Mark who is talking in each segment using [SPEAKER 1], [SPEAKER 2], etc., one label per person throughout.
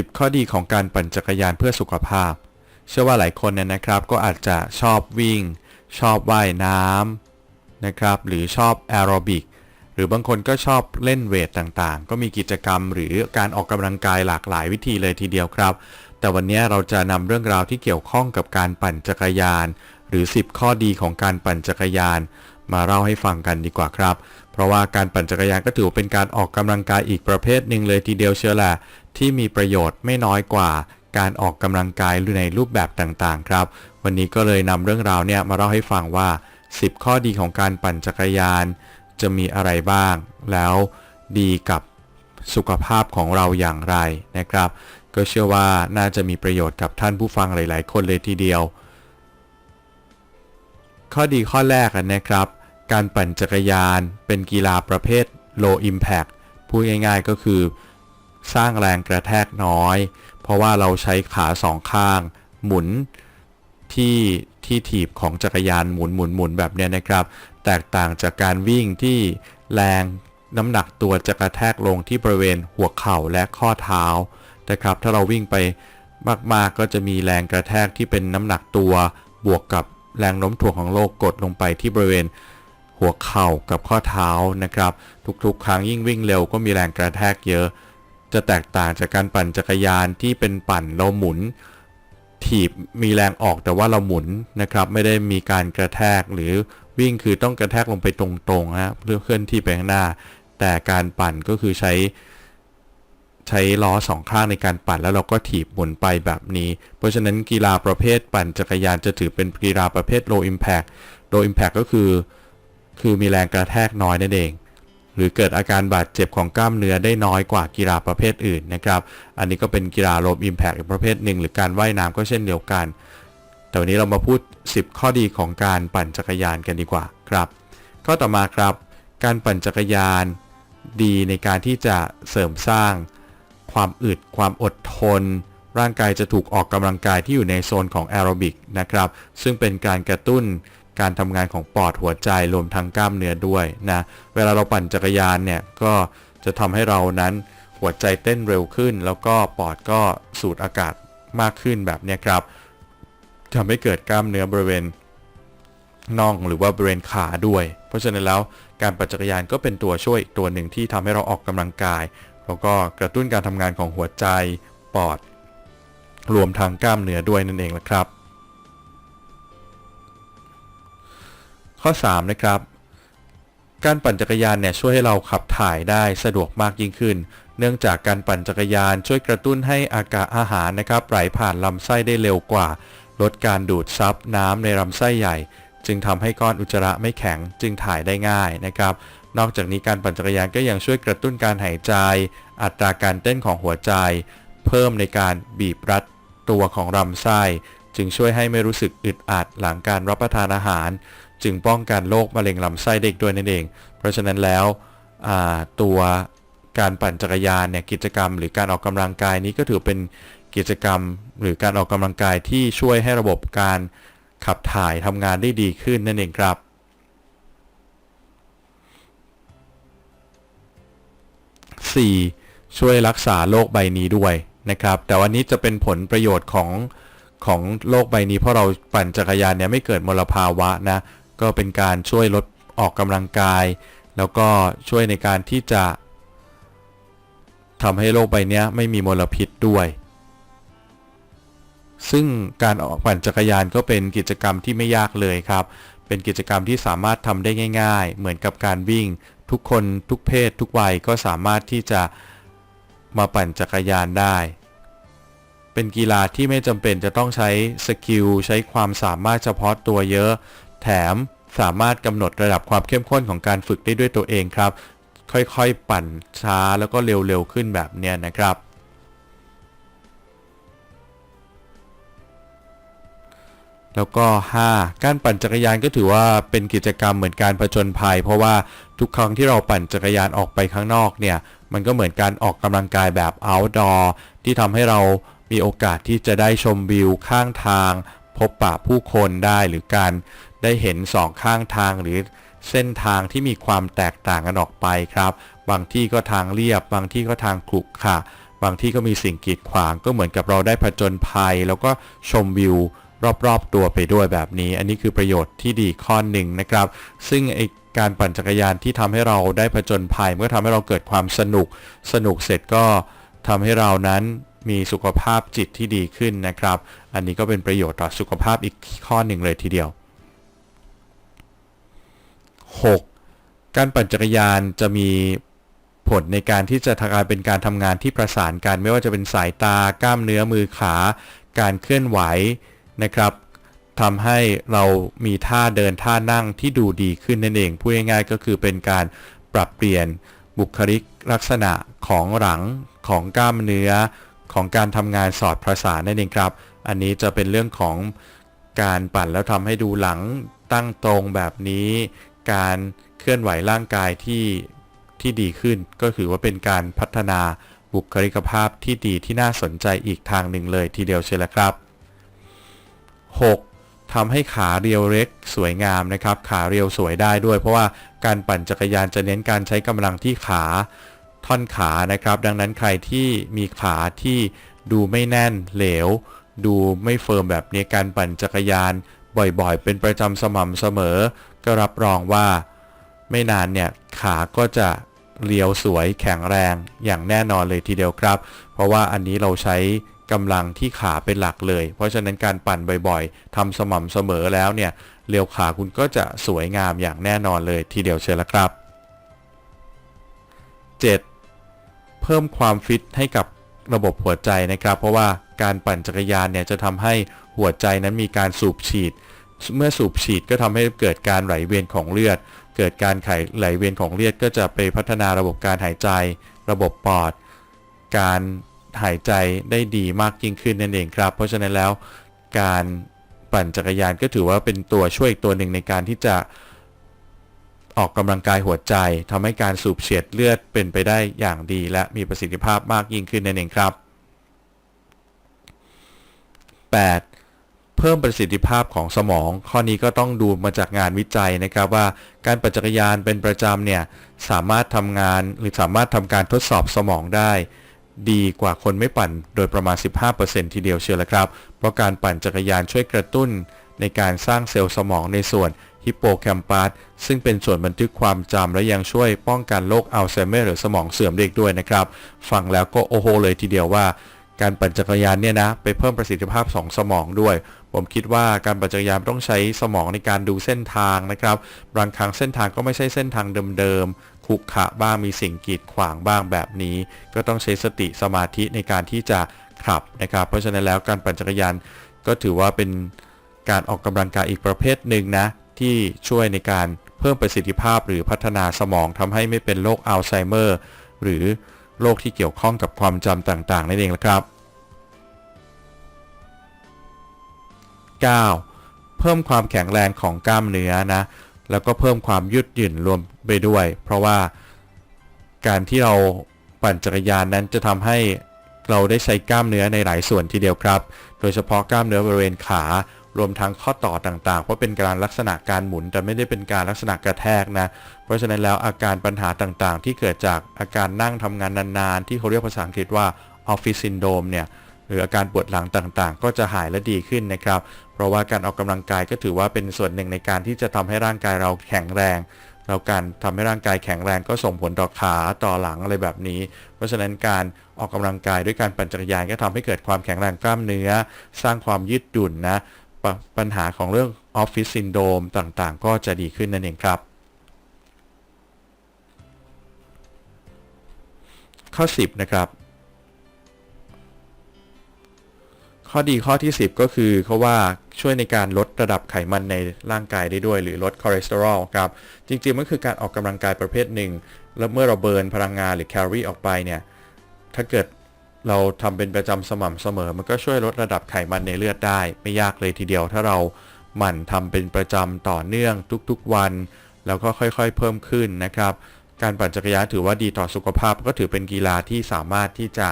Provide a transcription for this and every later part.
[SPEAKER 1] 10 ข้อดีของการปั่นจักรยานเพื่อสุขภาพ เชื่อว่าหลายคนเนี่ยนะครับ ก็อาจจะชอบวิ่ง ชอบว่ายน้ำนะครับ หรือชอบแอโรบิก หรือบางคนก็ชอบเล่นเวทต่างๆ ก็มีกิจกรรมหรือการออกกำลังกายหลากหลายวิธีเลยทีเดียวครับ แต่วันนี้เราจะนำเรื่องราวที่เกี่ยวข้องกับการปั่นจักรยาน หรือ 10 ข้อดีของการปั่นจักรยาน มาเล่าให้ฟังกันดีกว่าครับเพราะว่าการปั่นจักรยานก็ถือว่าเป็นการออกกำลังกายอีกประเภทหนึ่งเลยทีเดียวเชียวแหละ ที่มีประโยชน์ไม่น้อยกว่าการออกกำลังกายหรือในรูปแบบต่างๆ ครับ วันนี้ก็เลยนำเรื่องราวเนี่ยมาเล่าให้ฟังว่า 10 ข้อดีของการปั่นจักรยาน จะมีอะไรบ้าง แล้วดีกับสุขภาพของเราอย่างไรนะครับ ก็เชื่อว่าน่าจะมีประโยชน์กับท่านผู้ฟังหลาย ๆ คนเลยทีเดียว ข้อดีข้อแรกนะครับ การปั่นจักรยานเป็นกีฬาประเภท low impact พูดง่าย ๆ ก็คือ สร้างแรงกระแทกน้อย เพราะว่าเราใช้ขาสองข้าง หมุนที่ที่ถีบของจักรยานหมุนหมุนหมุนแบบเนี้ยนะครับ แตกต่างจากการวิ่งที่แรงน้ำหนักตัวจะกระแทกลงที่บริเวณหัวเข่าและข้อเท้านะครับ ถ้าเราวิ่งไปมากๆก็จะมีแรงกระแทกที่เป็นน้ำหนักตัว บวกกับแรงโน้มถ่วงของโลกกดลงไปที่บริเวณหัวเข่ากับข้อเท้านะครับ ทุกๆ ครั้งยิ่งวิ่งเร็วก็มีแรงกระแทกเยอะ จะแตกต่างจากการปั่นจักรยานที่เป็นปั่นเราหมุน ถีบมีแรงออกแต่ว่าเราหมุนนะครับ ไม่ได้มีการกระแทกหรือวิ่งคือต้องกระแทกลงไปตรงๆนะเพื่อเคลื่อนที่ไปข้างหน้า แต่การปั่นก็คือใช้ ใช้ล้อสองข้างในการปั่นแล้วเราก็ถีบหมุนไปแบบนี้ เพราะฉะนั้นกีฬาประเภทปั่นจักรยานจะถือเป็นกีฬาประเภท low impact low impact ก็คือ คือมีแรงกระแทกน้อยนั่นเอง หรือเกิดอาการบาดเจ็บของกล้ามเนื้อได้น้อยกว่ากีฬาประเภทอื่นนะครับ อันนี้ก็เป็นกีฬา low impact อีกประเภทหนึ่งหรือการว่ายน้ำก็เช่นเดียวกัน แต่วันนี้เรามาพูด 10 ข้อดีของการปั่นจักรยานกันดีกว่าครับ ข้อต่อมาครับ การปั่นจักรยานดีในการที่จะเสริมสร้าง ความอึดความอดทน ร่างกายจะถูกออกกำลังกายที่อยู่ในโซนของแอโรบิกนะครับ ซึ่งเป็นการกระตุ้น การทำงานของปอดหัวใจรวมทั้งกล้ามเนื้อด้วยนะเวลาเราปั่นจักรยานเนี่ยก็จะทำให้เรานั้นหัวใจเต้นเร็วขึ้น แล้วก็ปอดก็สูดอากาศมากขึ้นแบบนี้ครับทำให้เกิดกล้ามเนื้อบริเวณน่องหรือว่าบริเวณขาด้วย เพราะฉะนั้นแล้วการปั่นจักรยานก็เป็นตัวช่วยอีกตัวหนึ่งที่ทำให้เราออกกำลังกาย แล้วก็กระตุ้นการทำงานของหัวใจปอด รวมทั้งกล้ามเนื้อด้วยนั่นเองนะครับ ข้อ 3 นะครับ การปั่นจักรยานเนี่ยช่วยให้เราขับถ่ายได้สะดวกมากยิ่งขึ้น เนื่องจากการปั่นจักรยานช่วยกระตุ้นให้อากาศอาหารนะครับไหลผ่านลำไส้ได้เร็วกว่า ลดการดูดซับน้ำในลำไส้ใหญ่ จึงทำให้ก้อนอุจจาระไม่แข็งจึงถ่ายได้ง่ายนะครับนอกจากนี้การปั่นจักรยานก็ยังช่วยกระตุ้นการหายใจ อัตราการเต้นของหัวใจ เพิ่มในการบีบรัดตัวของลำไส้ จึงช่วยให้ไม่รู้สึกอึดอัดหลังการรับประทานอาหาร จึงป้องกันโรคมะเร็งลำไส้เด็กด้วยนั่นเอง เพราะฉะนั้นแล้วตัวการปั่นจักรยานเนี่ยกิจกรรม หรือการออกกำลังกายนี้ก็ถือเป็นกิจกรรม หรือการออกกำลังกายที่ช่วยให้ระบบการขับถ่ายทำงานได้ดีขึ้นนั่นเองครับ 4. ช่วยรักษาโรคใบนี้ด้วยนะครับ แต่วันนี้จะเป็นผลประโยชน์ของของโลกใบนี้เพราะเราปั่นจักรยานเนี่ยไม่เกิดมลภาวะนะ ก็เป็นการช่วยลดออกกำลังกาย แล้วก็ช่วยในการที่จะทำให้โลกใบนี้ไม่มีมลพิษด้วย ซึ่งการออกปั่นจักรยานก็เป็นกิจกรรมที่ไม่ยากเลยครับ เป็นกิจกรรมที่สามารถทำได้ง่าย ๆ เหมือนกับการวิ่ง ทุกคนทุกเพศ ทุกวัยก็สามารถที่จะมาปั่นจักรยานได้ เป็นกีฬาที่ไม่จำเป็นจะต้องใช้สกิลใช้ความสามารถเฉพาะตัวเยอะ แถมสามารถกำหนดระดับความเข้มข้นของการฝึกได้ด้วยตัวเองครับ ค่อยๆปั่นช้าแล้วก็เร็วๆขึ้นแบบเนี้ยนะครับแล้วก็ 5. การปั่นจักรยานก็ถือว่าเป็นกิจกรรมเหมือนการผจญภัย เพราะว่าทุกครั้งที่เราปั่นจักรยานออกไปข้างนอกเนี่ย มันก็เหมือนการออกกำลังกายแบบ outdoor ที่ทำให้เรามีโอกาสที่จะได้ชมวิวข้างทาง พบปะผู้คนได้หรือการ ได้เห็นสองข้างทางหรือเส้นทางที่มีความแตกต่างกันออกไปครับ บางที่ก็ทางเรียบ บางที่ก็ทางขรุขระบางที่ก็มีสิ่งกีดขวางก็เหมือนกับเราได้ผจญภัย แล้วก็ชมวิวรอบๆตัวไปด้วยแบบนี้ อันนี้คือประโยชน์ที่ดีข้อหนึ่งนะครับ ซึ่งไอการปั่นจักรยานที่ทำให้เราได้ผจญภัยมันก็ทำให้เราเกิดความสนุก สนุกเสร็จก็ทำให้เรานั้นมีสุขภาพจิตที่ดีขึ้นนะครับ อันนี้ก็เป็นประโยชน์ต่อสุขภาพอีกข้อหนึ่งเลยทีเดียว 6. การปั่นจักรยานจะมีผลในการที่จะทำการเป็นการทำงานที่ประสานกันไม่ว่าจะเป็นสายตากล้ามเนื้อมือขา การเคลื่อนไหวนะครับทำให้เรามีท่าเดินท่านั่งที่ดูดีขึ้นนั่นเองพูดง่ายๆก็คือเป็นการปรับเปลี่ยนบุคลิกลักษณะของหลังของกล้ามเนื้อของการทำงานสอดประสานนั่นเองครับ อันนี้จะเป็นเรื่องของการปั่นแล้วทำให้ดูหลังตั้งตรงแบบนี้ การเคลื่อนไหวร่างกายที่ที่ดีขึ้น ก็ถือว่าเป็นการพัฒนาบุคลิกภาพที่ดีที่น่าสนใจอีกทางหนึ่งเลยทีเดียวเชียวละครับ 6. ทำให้ขาเรียวเล็กสวยงามนะครับ ขาเรียวสวยได้ด้วย เพราะว่าการปั่นจักรยานจะเน้นการใช้กำลังที่ขาท่อนขานะครับ ดังนั้นใครที่มีขาที่ดูไม่แน่นเหลว ดูไม่เฟิร์มแบบนี้การปั่นจักรยาน บ่อยๆ เป็นประจำสม่ำเสมอ ก็รับรองว่า ไม่นานเนี่ยขาก็จะเรียวสวยแข็งแรงอย่างแน่นอนเลยทีเดียวครับ เพราะว่าอันนี้เราใช้กำลังที่ขาเป็นหลักเลย เพราะฉะนั้นการปั่นบ่อยๆทำสม่ำเสมอแล้วเนี่ยเรียวขาคุณก็จะสวยงามอย่างแน่นอนเลยทีเดียวเชียวละครับ 7. เพิ่มความฟิตให้กับระบบหัวใจนะครับ เพราะว่าการปั่นจักรยานเนี่ยจะทำให้หัวใจนั้นมีการสูบฉีด เมื่อสูบฉีดก็ทำให้เกิดการไหลเวียนของเลือด เกิดการไขไหลเวียนของเลือดก็จะไปพัฒนาระบบการหายใจ ระบบปอด การหายใจได้ดีมากยิ่งขึ้นนั่นเองครับ เพราะฉะนั้นแล้วการปั่นจักรยานก็ถือว่าเป็นตัวช่วยตัวหนึ่งในการที่จะออกกำลังกายหัวใจทำให้การสูบเฉียดเลือดเป็นไปได้อย่างดี และมีประสิทธิภาพมากยิ่งขึ้นนั่นเองครับ 8. เพิ่มประสิทธิภาพของสมอง ข้อนี้ก็ต้องดูมาจากงานวิจัยนะครับว่าการปั่นจักรยานเป็นประจำเนี่ยสามารถทำงานหรือสามารถทำการทดสอบสมองได้ ดีกว่าคนไม่ปั่นโดยประมาณ 15%ทีเดียวเชียวละครับ เพราะการปั่นจักรยานช่วยกระตุ้น ในการสร้างเซลล์สมองในส่วนฮิปโปแคมปัสซึ่งเป็นส่วนบันทึกความจำและยังช่วยป้องกันโรคอัลไซเมอร์หรือสมองเสื่อมเด็กด้วยนะครับ ฟังแล้วก็โอโหเลยทีเดียวว่า การปั่นจักรยานเนี่ยนะไปเพิ่มประสิทธิภาพของสมองด้วย ผมคิดว่าการปั่นจักรยานต้องใช้สมองในการดูเส้นทางนะครับ บางครั้งเส้นทางก็ไม่ใช่เส้นทางเดิมๆขุขะบ้างมีสิ่งกีดขวางบ้างแบบนี้ ก็ต้องใช้สติสมาธิในการที่จะขับนะครับ เพราะฉะนั้นแล้วการปั่นจักรยานก็ถือว่าเป็นการออกกำลังกายอีกประเภทหนึ่งนะที่ช่วยในการเพิ่มประสิทธิภาพหรือพัฒนาสมองทำให้ไม่เป็นโรคอัลไซเมอร์หรือโรคที่เกี่ยวข้องกับความจำต่างๆนั่นเองละครับ 9. เพิ่มความแข็งแรงของกล้ามเนื้อนะ แล้วก็เพิ่มความยืดหยุ่นรวมไปด้วย เพราะว่าการที่เราปั่นจักรยานนั้นจะทำให้เราได้ใช้กล้ามเนื้อในหลายส่วนทีเดียวครับ โดยเฉพาะกล้ามเนื้อบริเวณขารวมทั้งข้อต่อต่างๆ เพราะเป็นการลักษณะการหมุนแต่ไม่ได้เป็นการลักษณะกระแทกนะ เพราะฉะนั้นแล้วอาการปัญหาต่างๆ ที่เกิดจากอาการนั่งทำงานนานๆ ที่เขาเรียกภาษาอังกฤษว่าออฟฟิศซินโดมเนี่ย หรืออาการปวดหลังต่างๆ ก็จะหายและดีขึ้นนะครับ เพราะว่าการออกกำลังกายก็ถือว่าเป็นส่วนหนึ่งในการที่จะทำให้ร่างกายเราแข็งแรงแล้วการทำให้ร่างกายแข็งแรงก็ส่งผลต่อขาต่อหลังอะไรแบบนี้ เพราะฉะนั้นการออกกำลังกายด้วยการปั่นจักรยานก็ทำให้เกิดความแข็งแรงกล้ามเนื้อ สร้างความยืดหยุ่นนะปัญหาของเรื่องออฟฟิศซินโดมต่างๆ ก็จะดีขึ้นนั่นเองครับ ข้อ 10 นะครับ ข้อดีข้อที่ 10 ก็คือเขาว่าช่วยในการลดระดับไขมันในร่างกายได้ด้วย หรือลดคอเลสเตอรอลครับ จริงๆมันคือการออกกำลังกายประเภทหนึ่ง แล้วเมื่อเราเบิร์นพลังงานหรือแคลอรี่ออกไปเนี่ย ถ้าเกิดเราทำเป็นประจำสม่ำเสมอ มันก็ช่วยลดระดับไขมันในเลือดได้ ไม่ยากเลยทีเดียว ถ้าเราหมั่นทำเป็นประจำต่อเนื่องทุกๆวัน แล้วก็ค่อยๆ เพิ่มขึ้นนะครับ การปั่นจักรยานถือว่าดีต่อสุขภาพ ก็ถือเป็นกีฬาที่สามารถที่จะ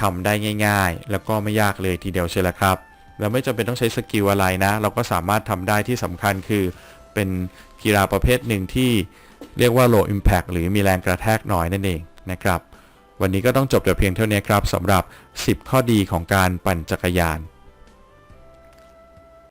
[SPEAKER 1] ทำได้ง่าย ๆ แล้วก็ไม่ยากเลยทีเดียวใช่แล้วครับเราไม่จำเป็นต้องใช้สกิลอะไรนะ เราก็สามารถทำได้ที่สำคัญคือ เป็นกีฬาประเภทหนึ่งที่เรียกว่า low impact หรือมีแรงกระแทกน้อยนั่นเองนะครับ วันนี้ก็ต้องจบแต่เพียงเท่านี้ครับสำหรับ 10 ข้อดีของการปั่นจักรยาน